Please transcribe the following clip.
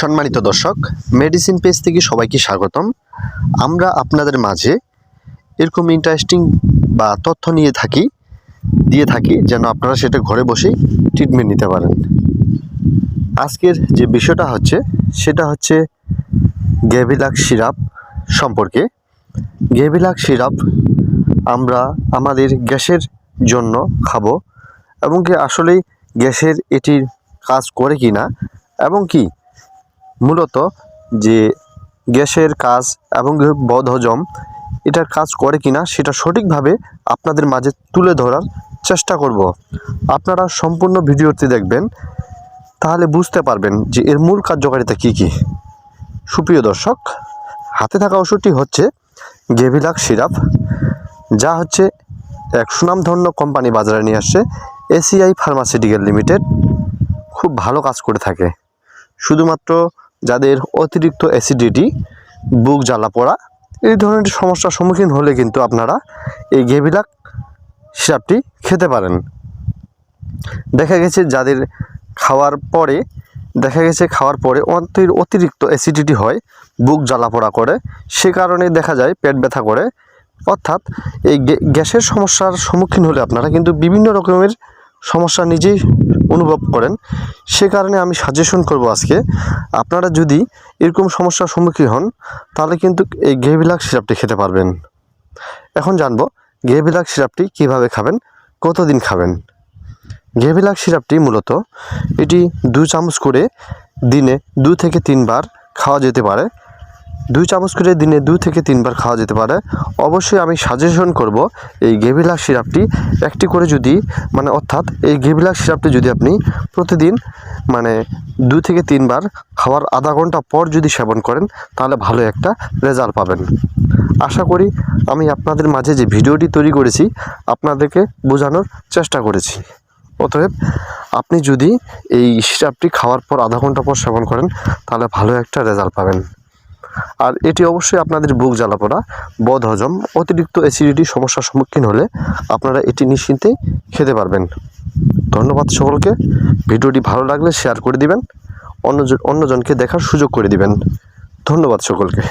সম্মানিত দর্শক medicine page থেকে সবাইকে স্বাগতম। আমরা আপনাদের মাঝে এরকম ইন্টারেস্টিং বা তথ্য নিয়ে থাকি, দিয়ে থাকি, যেন আপনারা সেটা ঘরে বসেই ট্রিটমেন্ট নিতে পারেন। আজকের যে বিষয়টা হচ্ছে, সেটা হচ্ছে গেভিলাক সিরাপ সম্পর্কে। গেভিলাক সিরাপ আমরা আমাদের গ্যাসের জন্য খাব, এবং কি আসলেই গ্যাসের এটির কাজ করে কি না এবং কি মূলত যে গ্যাসের কাজ এবং বদহজম, এটার কাজ করে কিনা সেটা সঠিকভাবে আপনাদের মাঝে তুলে ধরার চেষ্টা করব। আপনারা সম্পূর্ণ ভিডিওটি দেখবেন, তাহলে বুঝতে পারবেন যে এর মূল কার্যকারিতা কী কী। সুপ্রিয় দর্শক, হাতে থাকা ওষুধটি হচ্ছে গেভিলাক সিরাপ, যা হচ্ছে এক সুনামধন্য কোম্পানি বাজারে নিয়ে আসছে এসিআই ফার্মাসিউটিক্যাল লিমিটেড। খুব ভালো কাজ করে থাকে। শুধুমাত্র যাদের অতিরিক্ত অ্যাসিডিটি বুক জ্বালা পড়া, এই ধরনের সমস্যার সম্মুখীন হলে কিন্তু আপনারা এই গেভিলাক সিরাপটি খেতে পারেন। দেখা গেছে যাদের খাওয়ার পরে, দেখা গেছে খাওয়ার পরে অতি- অতিরিক্ত অ্যাসিডিটি হয়, বুক জ্বালা পোড়া করে, সে কারণে দেখা যায় পেট ব্যথা করে। অর্থাৎ এই গ্যাসের সমস্যার সম্মুখীন হলে আপনারা কিন্তু বিভিন্ন রকমের সমস্যা নিজেই অনুভব করেন, সে কারণে আমি সাজেশন করব আজকে, আপনারা যদি এরকম সমস্যার সম্মুখীন হন, তাহলে কিন্তু এই গেভিলাক সিরাপটি খেতে পারবেন। এখন জানব গেভিলাক সিরাপটি কীভাবে খাবেন, কতদিন খাবেন? গেভিলাক সিরাপটি মূলত এটি দু চামচ করে দিনে দু থেকে তিনবার খাওয়া যেতে পারে। দুই চামচ করে দিনে দু থেকে তিনবার খাওয়া যেতে পারে। অবশ্যই আমি সাজেশন করব এই গেভিলাক সিরাপটি একটি করে যদি মানে অর্থাৎ এই গেভিলাক সিরাপটি যদি আপনি প্রতিদিন মানে দু থেকে তিনবার খাওয়ার আধা ঘণ্টা পর যদি সেবন করেন, তাহলে ভালো একটা রেজাল্ট পাবেন। আশা করি আমি আপনাদের মাঝে যে ভিডিওটি তৈরি করেছি, আপনাদেরকে বোঝানোর চেষ্টা করেছি। অতএব আপনি যদি এই সিরাপটি খাওয়ার পর আধা ঘণ্টা পর সেবন করেন, তাহলে ভালো একটা রেজাল্ট পাবেন। আর এটি অবশ্যই আপনাদের বুক জ্বালাপোড়া বদ হজম, অতিরিক্ত অ্যাসিডিটি সমস্যার সম্মুখীন হলে আপনারা এটি নিশ্চিন্তেই খেতে পারবেন। ধন্যবাদ সকলকে। ভিডিওটি ভালো লাগলে শেয়ার করে দিবেন, অন্য অন্যজনকে দেখার সুযোগ করে দিবেন। ধন্যবাদ সকলকে।